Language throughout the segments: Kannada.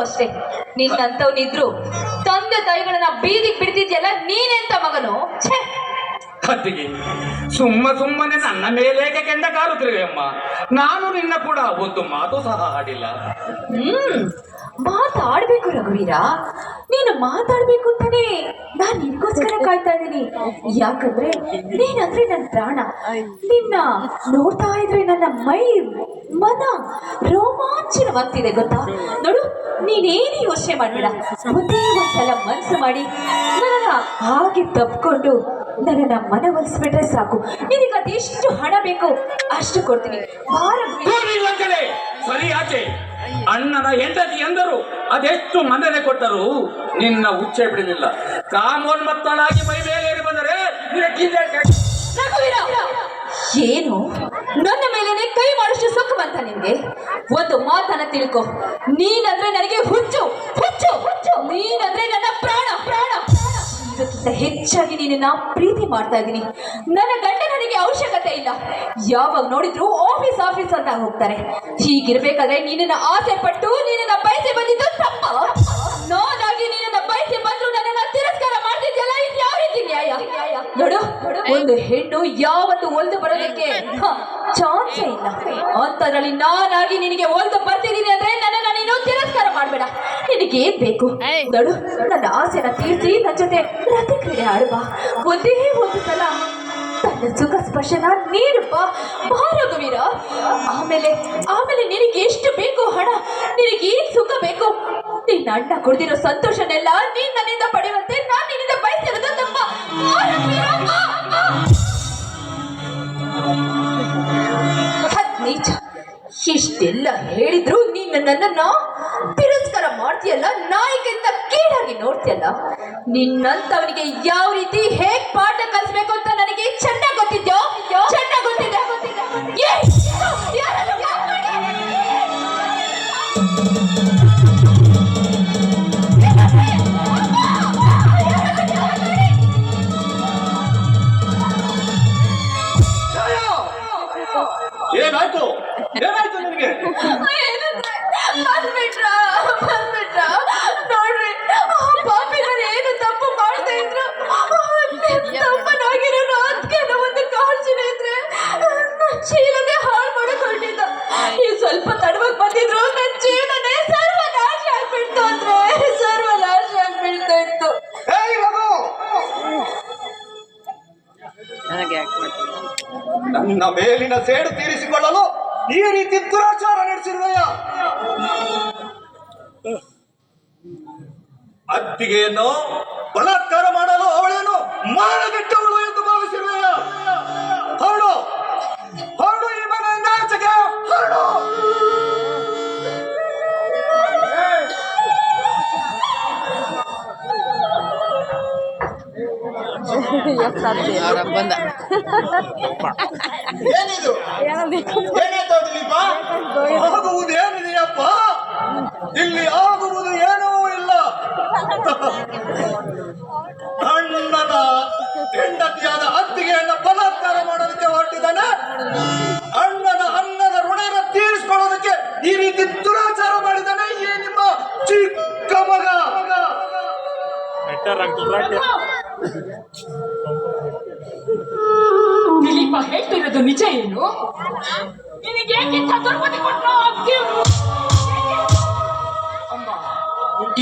ಅಷ್ಟೇ. ನಿನ್ನಂತವನಿದ್ರು ತಂದೆ ತಾಯಿಗಳನ್ನ ಬೀದಿಗೆ ಬಿಡ್ತಿದ್ಯಲ್ಲ ನೀನೆಂತ ಮಗನು? ಛೇ! ಕತ್ತಿಗೆ ಸುಮ್ಮ ಸುಮ್ಮನೆ ನನ್ನ ಮೇಲೆ ಕೆಂಡ ಕಾರುತ್ತಿರುವೆ ಅಮ್ಮ? ನಾನು ನಿನ್ನ ಕೂಡ ಒಂದು ಮಾತು ಸಹ ಆಡಿಲ್ಲ ಹ್ಮ್ ಮಾತಾಡ್ಬೇಕು ರಘುವೀರ. ನೀನು ಮಾತಾಡ್ಬೇಕು ಅಂತಾನೆ ನಾನ್ ನಿನ್ಗೋಸ್ಕರ ಕಾಯ್ತಾ ಇದ್ದೀನಿ. ಯಾಕಂದ್ರೆ ನೀನಂದ್ರೆ ನನ್ನ ಪ್ರಾಣ. ನಿನ್ನ ನೋಡ್ತಾ ಇದ್ರೆ ನನ್ನ ಮೈ, ಮನ ರೋಮಾಂಚನವಾಗ್ತಿದೆ, ಗೊತ್ತಾ? ನೋಡು, ನೀನೇನು ಯೋಚನೆ ಮಾಡ್ಬೇಡ. ಒಂದೇ ಒಂದ್ಸಲ ಮನ್ಸು ಮಾಡಿ ನನ್ನ ಹಾಗೆ ತಪ್ಕೊಂಡು ನನ್ನನ್ನ ಮನವೊಲಿಸ್ಬಿಟ್ರೆ ಸಾಕು. ನಿನಗೆ ಅದೆಷ್ಟು ಹಣ ಬೇಕು ಅಷ್ಟು ಕೊಡ್ತೀನಿ. ಸರಿ, ಆಚೆ. ಅಣ್ಣನ ಹೆಂಡತಿ ಎಂದರು, ಅದೆಷ್ಟು ಮನನೆ ಕೊಟ್ಟರು ನಿನ್ನ ಉಚ್ಚೆ ಬಿಡಲಿಲ್ಲ. ಕಾಮೋನ್ಮತ್ತಳಾಗಿ ಮೈ ಮೇಲೇರಿ ಬಂದರೆ ಏನು? ನನ್ನ ಮೇಲೇನೆ ಕೈ ಮಾಡಷ್ಟು ಸುಖ ಬಂತ ನಿನ್ಗೆ? ಒಂದು ಮಾತನ್ನ ತಿಳ್ಕೊ. ನೀನಂದ್ರೆ ನನಗೆ ಹುಚ್ಚು. ಹುಚ್ಚು. ಹುಚ್ಚು. ನೀನಂದ್ರೆ ನನ್ನ ಪ್ರಾಣ. ಪ್ರಾಣ. ಹೆಚ್ಚಾಗಿ ನಿನ್ನ ಪ್ರೀತಿ ಮಾಡ್ತಾ ಇದ್ದೀನಿ. ನನ್ನ ಗಂಡ ನನಗೆ ಅವಶ್ಯಕತೆ ಇಲ್ಲ. ಯಾವಾಗ ನೋಡಿದ್ರು ಆಫೀಸ್ ಆಫೀಸ್ ಅಂತ ಹೋಗ್ತಾರೆ. ಹೀಗಿರ್ಬೇಕಾದ್ರೆ ನೀನನ್ನ ಆಸೆ ಪಟ್ಟು ನೀನನ್ನ ಬಯಸಿ ಬಂದಿದ್ದು ತಪ್ಪ ನಾನಾಗಿ ನಿನ್ನ ಬಯಸಿ ಬಂದ್ರು ನನ್ನನ್ನ ತಿರಸ್ಕಾರ ಮಾಡ್ತಿದ್ಯಲ್ಲ ಇದು ಯಾವ ರೀತಿ ನ್ಯಾಯ ನೋಡು ಒಂದು ಹೆಣ್ಣು ಯಾವತ್ತು ಒಲ್ದು ಬರೋದಕ್ಕೆ ಚಾನ್ಸ್ ಇಲ್ಲ. ಅಂತದ್ರಲ್ಲಿ ನಾನಾಗಿ ನಿನಗೆ ಒಲ್ದು ಬರ್ತಿದ್ದೀನಿ ಅಂದ್ರೆ ನನ್ನ ನೀನು ತಿರಸ್ಕಾರ ಮಾಡ್ಬೇಡ. ನಿನಗೆ ಏನ್ ಬೇಕು ನೋಡು ನನ್ನ ಆಸೆನ ತೀರ್ಸಿ ನನ್ನ ಜೊತೆ ರಥ ಕ್ರೀಡೆ ಆಡುವ. ಒಂದೇ ಒಂದು ಸಲ ತನ್ನ ಸುಖ ಸ್ಪರ್ಶನ ನೀಡುವ. ಭಾರಗವೀರ ಆಮೇಲೆ ಆಮೇಲೆ ನಿನಗೆ ಎಷ್ಟು ಬೇಕು ಹಣ? ನಿನಗೆ ಏನ್ ಸುಖ ಬೇಕು? ನಿನ್ನ ಅಣ್ಣ ಕೊಡ್ದಿರೋ ಸಂತೋಷನೆಲ್ಲ ನೀನ್ ನನ್ನಿಂದ ಪಡೆಯುವಂತೆ ನಾನು ಹೇಳಿದ್ರು ನೀನು ನನ್ನನ್ನು ತಿರಸ್ಕಾರ ಮಾಡ್ತೀಯಲ್ಲ, ನಾಯಿಗಿಂತ ಕೀಳಾಗಿ ನೋಡ್ತೀಯಲ್ಲ? ನಿನ್ನಂತವನಿಗೆ ಯಾವ ರೀತಿ ಹೇಗ್ ಪಾಠ ಕಲಿಸ್ಬೇಕು ಅಂತ ನನಗೆ ಚೆನ್ನಾಗಿ ಗೊತ್ತಿದ್ಯೋ? ಚೆನ್ನಾಗಿ ಗೊತ್ತಿದೆ? ಏನಾಯ್ತು? ಏನಾಯ್ತು ನಿನಗೆ? ಬಂದ್ಬಿಟ್ರ ಬಂದ್ಬಿಟ್ರ. ಬಂದ್ಬಿಟ್ರಾ? ನೋಡ್ರಿ. ಆ ಪಾಪಿಗಳು ಏನು ತಪ್ಪು ಮಾಡ್ತಾ ಇದ್ರು? ತಪ್ಪನಾಗಿರೋ ಅದಕ್ಕೆ ಒಂದು ಕಾಳಜಿನ ಇದ್ರೆ ನನ್ ಹಾಳು ಮಾಡಕ್ ಹೊರಟಿದ್ದ ಈ ಸ್ವಲ್ಪ ತಡವಾಗಿ ಬಂದಿದ್ರು ನನ್ನ ಜೀವನನೇ ಸರ್ವನಾಶ ಆಗ್ಬಿಡ್ತು ಅಂದ್ರೆ ಸರ್ವನಾಶ ಆಗ್ಬಿಡ್ತಾ ಇತ್ತು. ನನ್ನ ಮೇಲಿನ ಸೇಡು ತೀರಿಸಿಕೊಳ್ಳಲು ಈ ರೀತಿ ದುರಾಚಾರ ನಡೆಸಿರುವೆಯ? ಅತ್ತಿಗೆಯನ್ನು ಬಲಾತ್ಕಾರ ಮಾಡಲು ಅವಳೇನು ಮಾನಗೆಟ್ಟವಳು ಎಂದು ಭಾವಿಸಿರುವೆಯ? ಹೊರಡು ಹೊರಡು ಈ ಮನೆಯಿಂದ ಆಚೆಗೆ ಹೊರಡು! ಬಂದ? ಏನಿದು? ದಿಲೀಪ ಹೇಳ್ತಿರೋದು ನಿಜ ಏನು? ನಿನಗೆ ಏಕಿಂತ ದುರ್ಬುದ್ಧಿ ಕೊಟ್ರು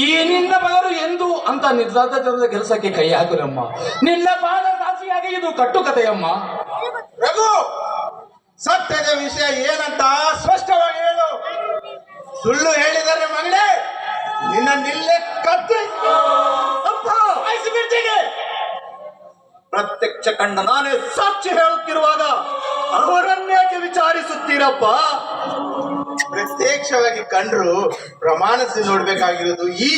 ಈ ನಿನ್ನ ಮಗರು ಎಂದು ಅಂತ ನಿರ್ಧಾರದ ಕೆಲಸಕ್ಕೆ ಕೈ ಹಾಕುರಮ್ಮ ನಿನ್ನ ಪಾದ ಸಾಕ್ಷಿಯಾಗಿ ಇದು ಕಟ್ಟುಕತೆಯಮ್ಮ ರಘು ಸತ್ಯದ ವಿಷಯ ಏನಂತ ಸ್ಪಷ್ಟವಾಗಿ ಹೇಳು. ಸುಳ್ಳು ಹೇಳಿದರೆ ಮಗಳೇ ನಿನ್ನ ನಿಲ್ಲೆ ಕತ್ತೆ. ಪ್ರತ್ಯಕ್ಷ ಕಂಡ ನಾನೇ ಸಾಕ್ಷಿ ಹೇಳುತ್ತಿರುವಾಗ ಅವರನ್ನೇಕೆ ವಿಚಾರಿಸುತ್ತೀರಪ್ಪ? ಪ್ರತ್ಯಕ್ಷವಾಗಿ ಕಂಡ್ರು ಪ್ರಮಾಣಿಸಿ ನೋಡ್ಬೇಕಾಗಿರೋದು ಈ